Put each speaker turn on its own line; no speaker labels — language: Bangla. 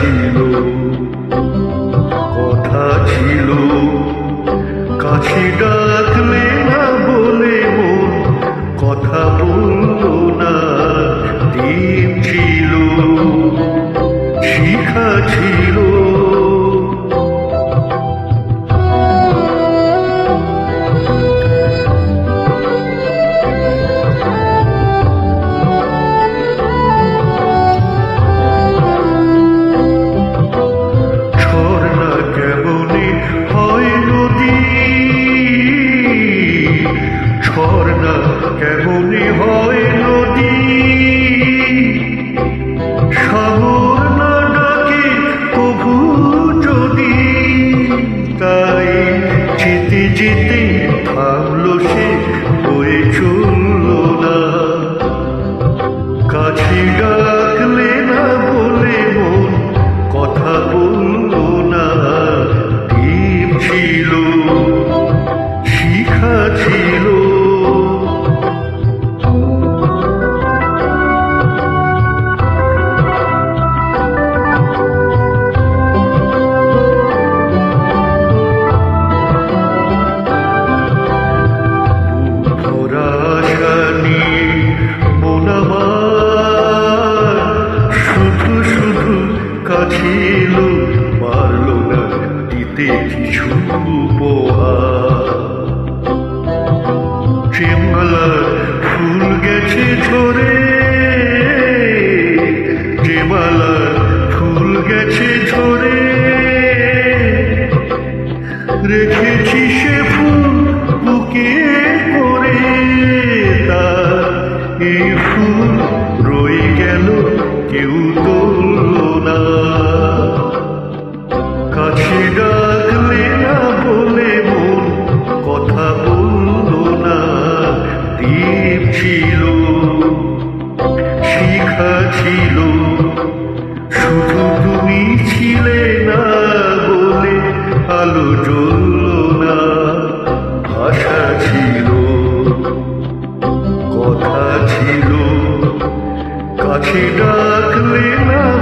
ছিল কথা ছিল। কাছে ডাকলে না বলে কথা বলল না দিন ঝর্ণা কেমনে হয় নদী? সাগর না ডাকে কভু যদি তাই যেতে যেতে থামলো সে হয়ে চলল না কাছে ডাকলে দিতে কিছু উপহার। চেমালা ফুল গেছে ঝরে চেমালা ফুল গেছে ঝরে। রেখেছি সে ফুল বুকে করে তার এই ফুল রয়ে গেল কেউ কাছে ডাকলে না